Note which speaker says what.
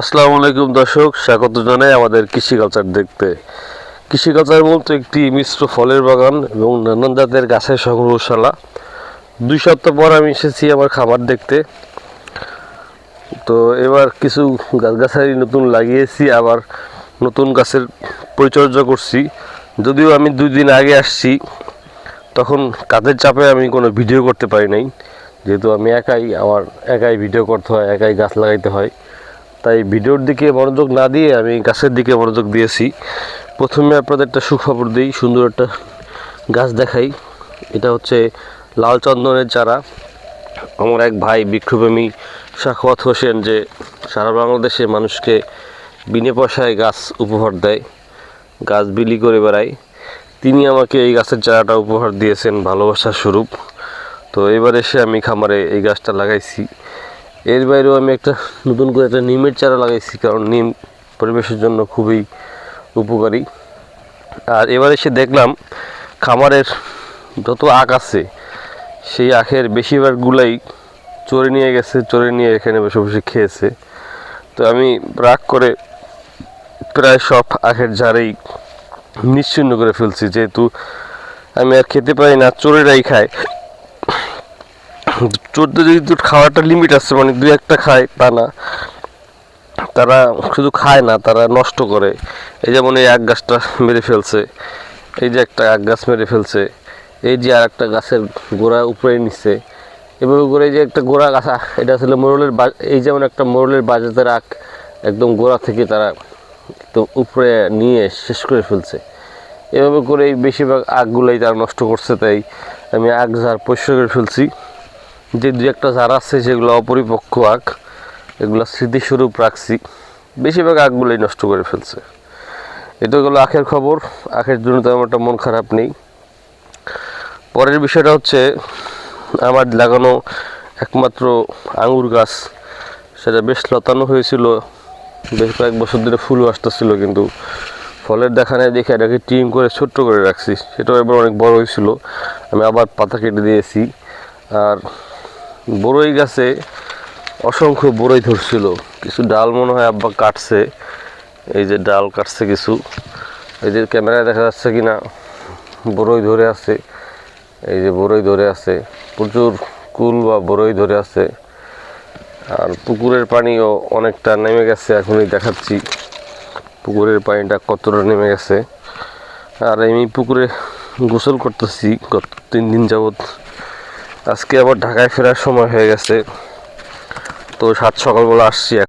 Speaker 1: আসসালামু আলাইকুম দর্শক, স্বাগত জানাই আমাদের কৃষি কালচার দেখতে। কৃষি কালচার বলতে একটি মিশ্র ফলের বাগান এবং নানান জাতের গাছের সংগ্রহশালা। দুই সপ্তাহ পর আমি এসেছি আমার খাবার দেখতে। তো এবার কিছু গাছগাছালি নতুন লাগিয়েছি, আবার নতুন গাছের পরিচর্যা করছি। যদিও আমি দুই দিন আগে আসছি, তখন কাজের চাপে আমি কোনো ভিডিও করতে পারি নাই। যেহেতু আমি একাই, আমার একাই ভিডিও করতে হয়, একাই গাছ লাগাইতে হয়। তাই ভিডিওর দিকে মনোযোগ না দিয়ে আমি গাছের দিকে মনোযোগ দিয়েছি। প্রথমে আপনাদের একটা সুখবর দিই, সুন্দর একটা গাছ দেখাই। এটা হচ্ছে লাল চন্দনের চারা। আমার এক ভাই বৃক্ষপ্রেমী শাখওয়াত হোসেন যে সারা বাংলাদেশে মানুষকে বিনে পয়সায় গাছ উপহার দেয়, গাছ বিলি করে বেড়ায়। তিনি আমাকে এই গাছের চারাটা উপহার দিয়েছেন ভালোবাসার স্বরূপ। তো এবার এসে আমি খামারে এই গাছটা লাগাইছি। এর বাইরেও আমি একটা নতুন করে একটা নিমের চারা লাগাইছি, কারণ নিম পরিবেশের জন্য খুবই উপকারী। আর এবার এসে দেখলাম খামারের যত আখ আছে, সেই আখের বেশিরভাগগুলাই চড়ে নিয়ে গেছে চড়ে নিয়ে এখানে বসে বসে খেয়েছে। তো আমি রাগ করে প্রায় সব আখের ঝাড়েই নিশ্চিন্ন করে ফেলছি, যেহেতু আমি আর খেতে পারি না, চোরেরাই খায়। চোরদের যদি খাওয়াটা লিমিট আছে মানে দু একটা খায়, তা না। তারা শুধু খায় না, তারা নষ্ট করে। এই যেমন এই এক গাছটা মেরে ফেলছে, এই যে একটা এক গাছ মেরে ফেলছে, এই যে আর একটা গাছের গোড়া উপরে নিচ্ছে এভাবে করে এই যে একটা গোড়া গাছ এটা আসলে মোরলের এই যেমন একটা মোরলের বাজাতের আখ একদম গোড়া থেকে তারা তো উপরে নিয়ে শেষ করে ফেলছে। এভাবে করে এই বেশিরভাগ আগগুলোই তারা নষ্ট করছে, তাই আমি আগ ঝাড় পরিষ্কার করে ফেলছি। যে দু একটা ঝাড় আছে সেগুলো অপরিপক্ক আখ এগুলো স্মৃতিস্বরূপ রাখছি। বেশিরভাগ আগগুলোই নষ্ট করে ফেলছে। এটা হলো আখের খবর। আখের জন্য তেমন একটা মন খারাপ নেই। পরের বিষয়টা হচ্ছে, আমার লাগানো একমাত্র আঙুর গাছ, সেটা বেশ লতানো হয়েছিল। বেশ কয়েক বছর ধরে ফুলও আসতেছিল, কিন্তু ফলের দেখা নেই দেখে এটাকে টিম করে ছোট্ট করে রাখছি। সেটাও এবার অনেক বড় হয়েছিল। আমি আবার পাতা কেটে দিয়েছি। আর বড়ই গাছে অসংখ্য বড়ই ধরছিল। কিছু ডাল মনে হয় আব্বা কাটছে। এই যে ডাল কাটছে কিছু। এই যে ক্যামেরায় দেখা যাচ্ছে কি না বড়ই ধরে আছে। এই যে বড়ই ধরে আছে। প্রচুর কুল বা বড়ই ধরে আছে। আর পুকুরের পানিও অনেকটা নেমে গেছে, এখনই দেখাচ্ছি। পুকুরের পানিটা কতটা নেমে গেছে। আর আমি পুকুরে গোসল করতেছি, গত তিন দিন যাবৎ। আজকে আবার ঢাকায় ফেরার সময় হয়ে গেছে। তো সাত সকালবেলা আসছি